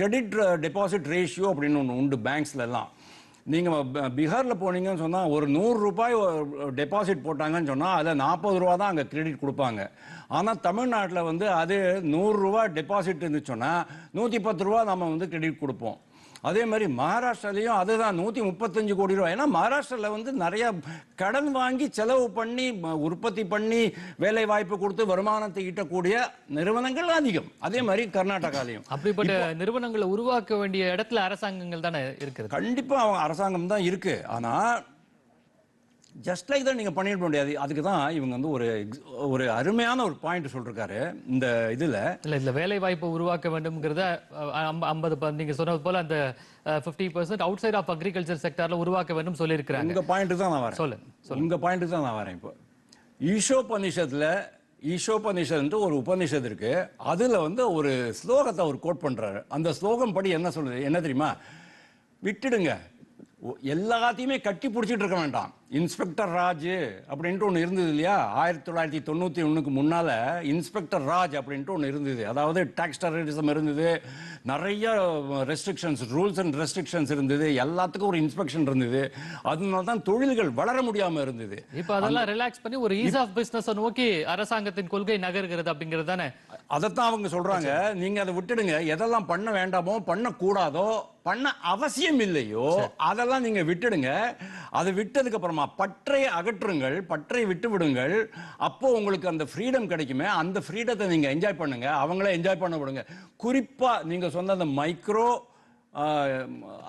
கிரெடிட் டெபாசிட் ரேஷியோ அப்படின்னு ஒன்று உண்டு பேங்க்ஸ்லலாம் நீங்கள் பீகாரில் போனீங்கன்னு சொன்னால் ஒரு நூறு ரூபாய் டெபாசிட் போட்டாங்கன்னு சொன்னால் அதில் நாற்பது ரூபா தான் அங்கே கிரெடிட் கொடுப்பாங்க. ஆனால் தமிழ்நாட்டில் வந்து அது நூறுரூவா டெபாசிட் இருந்துச்சுன்னா நூற்றி பத்து ரூபா நம்ம வந்து கிரெடிட் கொடுப்போம். அதே மாதிரி மகாராஷ்டிராலையும் அதுதான் நூற்றி முப்பத்தஞ்சு கோடி ரூபாய். ஏன்னா மகாராஷ்டிராவில் வந்து நிறைய கடன் வாங்கி செலவு பண்ணி உற்பத்தி பண்ணி வேலை வாய்ப்பு கொடுத்து வருமானத்தை ஈட்டக்கூடிய நிறுவனங்கள் அதிகம். அதே மாதிரி கர்நாடகாலையும். அப்படிப்பட்ட நிறுவனங்களை உருவாக்க வேண்டிய இடத்துல அரசாங்கங்கள் தானே இருக்கிறது? கண்டிப்பா அவங்க அரசாங்கம் தான் இருக்கு. ஆனா ஜஸ்ட் லைக் தான் நீங்க பண்ணிட முடியாது. அதுக்கு தான் இவங்க வந்து ஒரு ஒரு அருமையான ஒரு பாயிண்ட் சொல்லிருக்காரு. இந்த இதுல இல்ல இதுல வேலை வாய்ப்பை உருவாக்க வேண்டும்ங்கிறத ஐம்பது நீங்க சொன்னது போல அந்த fifty percent outside of agriculture செக்டர்ல உருவாக்க வேண்டும் சொல்லியிருக்கிறாங்க. உங்க பாயிண்ட் தான் நான் வரேன். சொல்லு உங்க பாயிண்ட் தான் நான் வரேன் இப்போ. ஈஷோபனிஷத்துல ஈஷோபனிஷத் ஒரு உபனிஷத் இருக்கு. அதுல வந்து ஒரு ஸ்லோகத்தை அவர் கோட் பண்றாரு. அந்த ஸ்லோகம் படி என்ன சொல்லுது? என்ன தெரியுமா? விட்டுடுங்க. எல்லாத்தையுமே கட்டி பிடிச்சிட்டு இருக்க வேண்டாம். இன்ஸ்பெக்டர் ராஜ் அப்படின்ட்டு ஒன்று இருந்தது இல்லையா? ஆயிரத்தி தொள்ளாயிரத்தி தொண்ணூற்றி ஒன்றுக்கு முன்னால் இன்ஸ்பெக்டர் ராஜ் அப்படின்ட்டு ஒன்று இருந்தது. அதாவது டாக்ஸ் டெரரிசம் இருந்தது. நிறைய ரெஸ்ட்ரிக்ஷன்ஸ் ரூல்ஸ் அண்ட் ரெஸ்ட்ரிக்ஷன்ஸ் இருந்தது. எல்லாத்துக்கும் ஒரு இன்ஸ்பெக்ஷன் இருந்தது. அதனால தான் தொழில்கள் வளர முடியாமல் இருந்தது. இப்ப அதெல்லாம் ரிலாக்ஸ் பண்ணி ஒரு ஈஸ் ஆஃப் பிசினஸ் நோக்கி அரசாங்கத்தின் கொள்கை நகர்கிறது அப்படிங்கிறது தானே? அதைத்தான் அவங்க சொல்றாங்க. நீங்க அதை விட்டுடுங்க. எதெல்லாம் பண்ண வேண்டாமோ பண்ணக்கூடாதோ பண்ண அவசியம் இல்லையோ அதெல்லாம் நீங்க விட்டுடுங்க. அதை விட்டதுக்கு அப்புறமா பற்றை அகற்றுங்கள் பற்றை விட்டு விடுங்கள். அப்போ உங்களுக்கு அந்த ஃப்ரீடம் கிடைக்குமே. அந்த ஃப்ரீடத்தை நீங்க என்ஜாய் பண்ணுங்க. அவங்களே என்ஜாய் பண்ண விடுங்க. குறிப்பா நீங்க சொன்ன அந்த மைக்ரோ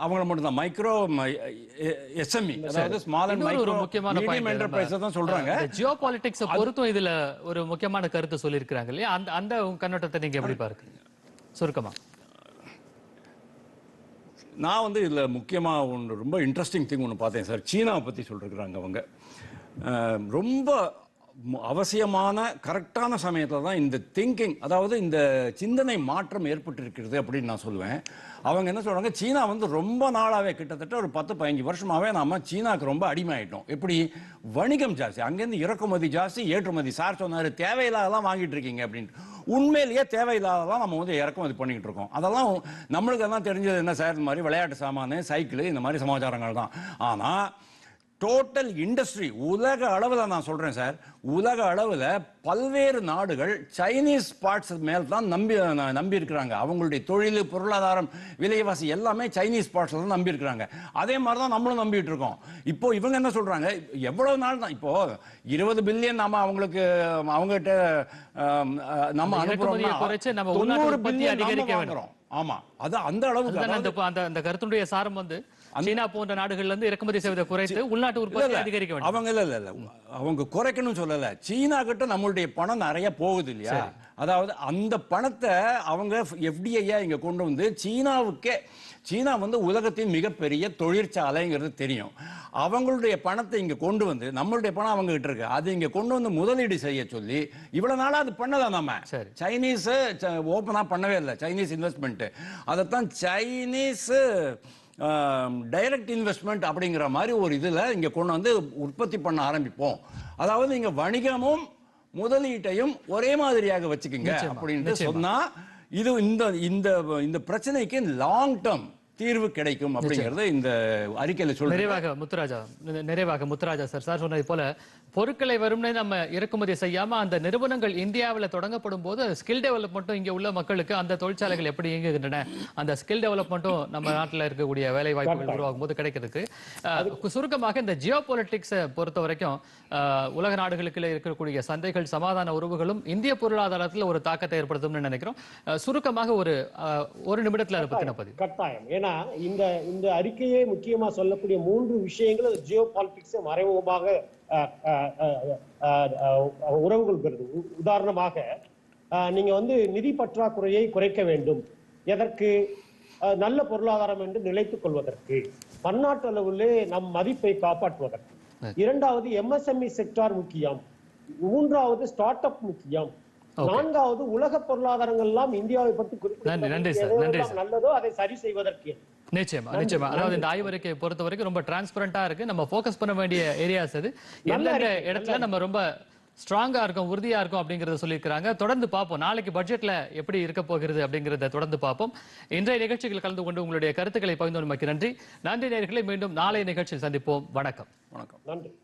அவங்கள மட்டும் தான் மைக்ரோ எஸ்எம்இ. அதாவது ஸ்மால் அண்ட் மைக்ரோ முக்கியமான மீடியம் என்டர்பிரைஸ் தான் சொல்றாங்க. ஜியோ பாலிடிக்ஸ் பொறுத்தும் இதுல ஒரு முக்கியமான கருத்து சொல்லியிருக்கிறாங்க இல்லையா? அந்த அந்த கண்ணோட்டத்தை நீங்க எப்படி பார்க்கறீங்க? சுருக்கமா. நான் வந்து இதில் முக்கியமாக ஒன்று ரொம்ப இன்ட்ரெஸ்டிங் திங் ஒன்று பார்த்தேன் சார். சீனாவை பற்றி சொல்லிருக்கிறாங்க அவங்க. ரொம்ப அவசியமான கரெக்டான சமயத்தில் தான் இந்த திங்கிங் அதாவது இந்த சிந்தனை மாற்றம் ஏற்பட்டிருக்கிறது அப்படின்னு நான் சொல்லுவேன். அவங்க என்ன சொல்கிறாங்க சீனா வந்து ரொம்ப நாளாகவே கிட்டத்தட்ட ஒரு பத்து பதினஞ்சு வருஷமாகவே நாம் சீனாக்கு ரொம்ப அடிமையாயிட்டோம். எப்படி? வணிகம் ஜாஸ்தி. அங்கேருந்து இறக்குமதி ஜாஸ்தி ஏற்றுமதி. சார் சொன்னார் தேவையில்லாதெல்லாம் வாங்கிட்டு இருக்கீங்க அப்படின்ட்டு. உண்மையிலேயே தேவையில்லாததான் நம்ம வந்து இறக்குமதி பண்ணிக்கிட்டு இருக்கோம். அதெல்லாம் நம்மளுக்கு எல்லாம் தெரிஞ்சது என்ன சார்? இந்த மாதிரி விளையாட்டு சாமானு சைக்கிள் இந்த மாதிரி சமாச்சாரங்கள் தான். ஆனால் டோட்டல் இண்டஸ்ட்ரி உலக அளவில் நான் சொல்கிறேன் சார். உலக அளவில் பல்வேறு நாடுகள் சைனீஸ் பார்ட்ஸ் மேல் தான் நம்பி நம்பி இருக்கிறாங்க அவங்களுடைய தொழில் பொருளாதாரம் விலைவாசி எல்லாமே சைனீஸ் பார்ட்ஸில் தான் நம்பி இருக்கிறாங்க அதே மாதிரி தான் நம்மளும் நம்பிட்டு இருக்கோம் இப்போ இவங்க என்ன சொல்கிறாங்க எவ்வளவு நாள் தான் இப்போ இருபது பில்லியன் நாம அவங்களுக்கு அவங்ககிட்ட நம்ம உள்நாட்டு தொண்ணூறு பில்லியன் அதிகரிக்க. வாங்குறோம். ஆமா. அது அந்த அளவுக்கு அந்த அந்த கருத்துடைய சாரம் வந்து சீனா போன்ற நாடுகள்ல இருந்து இறக்குமதி செய்வதை குறைத்து உள்நாட்டு உற்பத்தி. அதிகரிக்க வேண்டும். அவங்க இல்ல இல்ல அவங்க குறைக்கணும்னு சொல்லல. சீனா கிட்ட நம்மளுடைய பணம் நிறைய போகுது இல்லையா? அதாவது அந்த பணத்தை அவங்க எஃப்டிஐயா இங்க கொண்டு வந்து சீனாவுக்கே சீனா வந்து உலகத்தின் மிகப்பெரிய தொழிற்சாலைங்கிறது தெரியும். அவங்களுடைய பணத்தை இங்க கொண்டு வந்து நம்மளுடைய பணம் அவங்க கிட்ட இருக்கு. அது இங்க கொண்டு வந்து முதலீடு செய்ய சொல்லி இவ்வளவு நாளா அது பண்ணல நாம. சரி. சைனீஸ் ஓப்பனா பண்ணவே இல்லை. சைனீஸ் இன்வெஸ்ட்மெண்ட் அதைத்தான் சைனீஸ் டைரக்ட் இன்வெஸ்ட்மெண்ட் அப்படிங்கிற மாதிரி ஒரு இதுல இங்க கொண்டு வந்து உற்பத்தி பண்ண ஆரம்பிப்போம் அதாவது இங்க வணிகமும் முதலீட்டையும் ஒரே மாதிரியாக வச்சுக்கோங்க அப்படின்ட்டு நிச்சயமா. சொன்னா இது இந்த இந்த இந்த பிரச்சனைக்கு லாங் டேர்ம் தீர்வு கிடைக்கும் அப்படிங்கறது இந்த அறிக்கையில சொல்றேன் நிறைவாக முத்துராஜா நிறைவாக முத்துராஜா சார் சார் சொன்னது போல பொருட்களை வரும்னே நம்ம இறக்குமதி செய்யாம அந்த நிறுவனங்கள் இந்தியாவுல தொடங்கப்படும் போது ஸ்கில் டெவலப்மெண்ட்டும் இங்க உள்ள மக்களுக்கு அந்த தொழிற்சாலைகள் எப்படி இயங்குகின்றன அந்த ஸ்கில் டெவலப்மெண்ட்டும் நம்ம நாட்டுல இருக்கக்கூடிய வேலை வாய்ப்புகள் உருவாகும் போது கிடைக்கிறதுக்கு சுருக்கமாக இந்த ஜியோ பொலிட்டிக்ஸை பொறுத்த வரைக்கும் உலக நாடுகளுக்குள்ள இருக்கக்கூடிய சந்தைகள் சமாதான உறவுகளும் இந்திய பொருளாதாரத்துல ஒரு தாக்கத்தை ஏற்படுத்தும்னு நினைக்கிறோம். சுருக்கமாக ஒரு அஹ், ஒரு நிமிடத்துல அதை பத்தின பதிவு. கட்டாயம். ஏன்னா இந்த இந்த அறிக்கையே முக்கியமா சொல்லக்கூடிய மூன்று விஷயங்கள் ஜியோ பாலிடிக்ஸ் மறைமுகமாக அஹ், அஹ், அஹ், அஹ், அஹ், உறவுகள் பெறுது. உ- உதாரணமாக நீங்க வந்து நிதி பற்றாக்குறையை குறைக்க வேண்டும். எதற்கு? நல்ல பொருளாதாரம் என்று நிலைத்துக் கொள்வதற்கு. பன்னாட்டு அளவிலே நம் மதிப்பை காப்பாற்றுவதற்கு. இரண்டாவது எம்எஸ்எம்இ செக்டார் முக்கியம். மூன்றாவது ஸ்டார்ட் அப் முக்கியம். நான்காவது உலக பொருளாதாரங்கள் எல்லாம் இந்தியாவை பற்றி நன்றி, நன்றி சார், குறிப்பிட்டு நல்லதோ அதை சரி செய்வதற்கு. நிச்சயமா நிச்சயமா. அதாவது இந்த ஆய்வறிக்கையை பொறுத்த வரைக்கும் ரொம்ப டிரான்ஸ்பரண்டா இருக்கு. நம்ம ஃபோக்கஸ் பண்ண வேண்டிய ஏரியாஸ் அது. எந்தெந்த இடத்துல நம்ம ரொம்ப ஸ்ட்ராங்கா இருக்கும் உறுதியா இருக்கும் அப்படிங்கறத சொல்லியிருக்கிறாங்க. தொடர்ந்து பார்ப்போம். நாளைக்கு பட்ஜெட்ல எப்படி இருக்க போகிறது அப்படிங்கறத தொடர்ந்து பார்ப்போம். இன்றைய நிகழ்ச்சிகள் கலந்து கொண்டு உங்களுடைய கருத்துக்களை பகிர்ந்து நமக்கு நன்றி. நன்றி நேயர்களை மீண்டும் நாளைய நிகழ்ச்சியில் சந்திப்போம். வணக்கம். வணக்கம். நன்றி.